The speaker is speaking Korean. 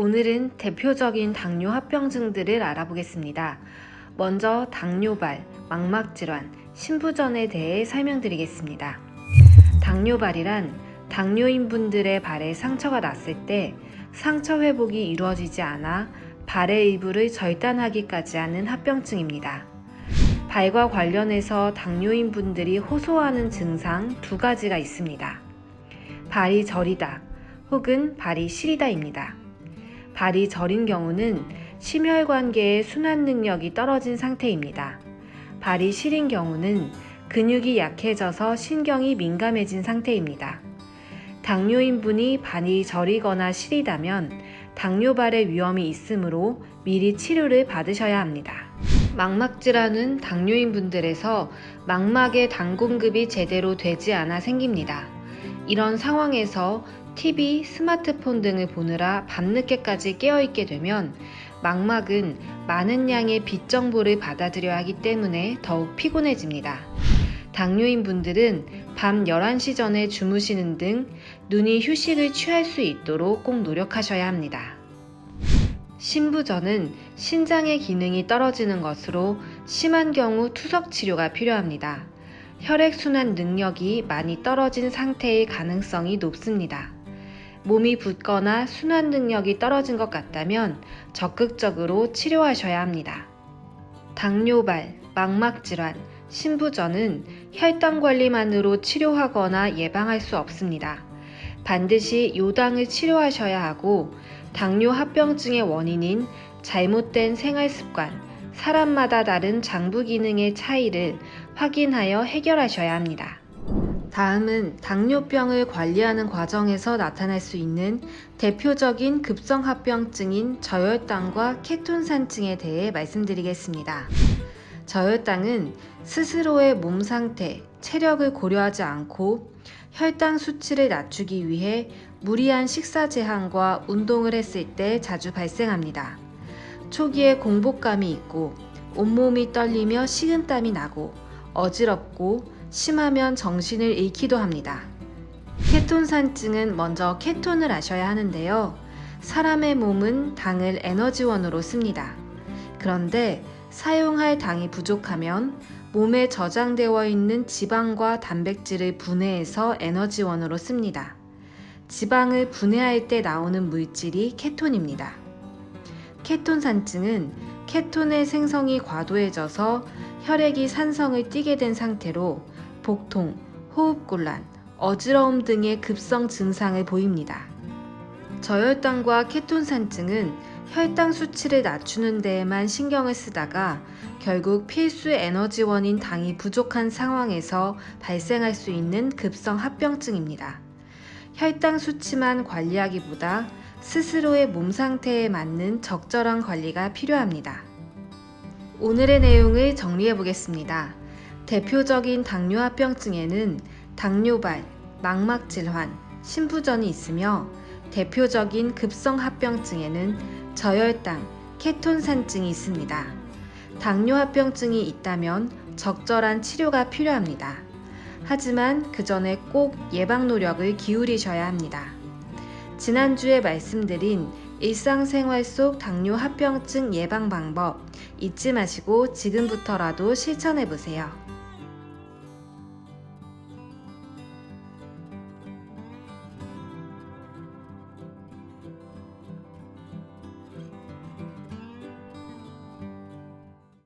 오늘은 대표적인 당뇨 합병증들을 알아보겠습니다. 먼저 당뇨발, 망막질환, 신부전에 대해 설명드리겠습니다. 당뇨발이란 당뇨인 분들의 발에 상처가 났을 때 상처 회복이 이루어지지 않아 발의 일부를 절단하기까지 하는 합병증입니다. 발과 관련해서 당뇨인 분들이 호소하는 증상 두 가지가 있습니다. 발이 저리다 혹은 발이 시리다입니다. 발이 저린 경우는 심혈관계의 순환 능력이 떨어진 상태입니다. 발이 시린 경우는 근육이 약해져서 신경이 민감해진 상태입니다. 당뇨인 분이 발이 저리거나 시리다면 당뇨발의 위험이 있으므로 미리 치료를 받으셔야 합니다. 망막 질환은 당뇨인 분들에서 망막의 당 공급이 제대로 되지 않아 생깁니다. 이런 상황에서 TV, 스마트폰 등을 보느라 밤늦게까지 깨어있게 되면 망막은 많은 양의 빛 정보를 받아들여야 하기 때문에 더욱 피곤해집니다. 당뇨인 분들은 밤 11시 전에 주무시는 등 눈이 휴식을 취할 수 있도록 꼭 노력하셔야 합니다. 신부전은 신장의 기능이 떨어지는 것으로 심한 경우 투석 치료가 필요합니다. 혈액순환 능력이 많이 떨어진 상태의 가능성이 높습니다. 몸이 붓거나 순환 능력이 떨어진 것 같다면 적극적으로 치료하셔야 합니다. 당뇨발, 망막질환, 신부전은 혈당 관리만으로 치료하거나 예방할 수 없습니다. 반드시 요당을 치료하셔야 하고 당뇨 합병증의 원인인 잘못된 생활 습관, 사람마다 다른 장부 기능의 차이를 확인하여 해결하셔야 합니다. 다음은 당뇨병을 관리하는 과정에서 나타날 수 있는 대표적인 급성합병증인 저혈당과 케톤산증에 대해 말씀드리겠습니다. 저혈당은 스스로의 몸 상태, 체력을 고려하지 않고 혈당 수치를 낮추기 위해 무리한 식사 제한과 운동을 했을 때 자주 발생합니다. 초기에 공복감이 있고 온몸이 떨리며 식은땀이 나고 어지럽고 심하면 정신을 잃기도 합니다. 케톤산증은 먼저 케톤을 아셔야 하는데요. 사람의 몸은 당을 에너지원으로 씁니다. 그런데 사용할 당이 부족하면 몸에 저장되어 있는 지방과 단백질을 분해해서 에너지원으로 씁니다. 지방을 분해할 때 나오는 물질이 케톤입니다. 케톤산증은 케톤의 생성이 과도해져서 혈액이 산성을 띠게 된 상태로 복통, 호흡곤란, 어지러움 등의 급성 증상을 보입니다. 저혈당과 케톤산증은 혈당 수치를 낮추는 데에만 신경을 쓰다가 결국 필수 에너지원인 당이 부족한 상황에서 발생할 수 있는 급성 합병증입니다. 혈당 수치만 관리하기보다 스스로의 몸 상태에 맞는 적절한 관리가 필요합니다. 오늘의 내용을 정리해 보겠습니다. 대표적인 당뇨 합병증에는 당뇨발, 망막질환, 신부전이 있으며 대표적인 급성 합병증에는 저혈당, 케톤산증이 있습니다. 당뇨 합병증이 있다면 적절한 치료가 필요합니다. 하지만 그 전에 꼭 예방 노력을 기울이셔야 합니다. 지난주에 말씀드린 일상생활 속 당뇨 합병증 예방 방법 잊지 마시고 지금부터라도 실천해 보세요.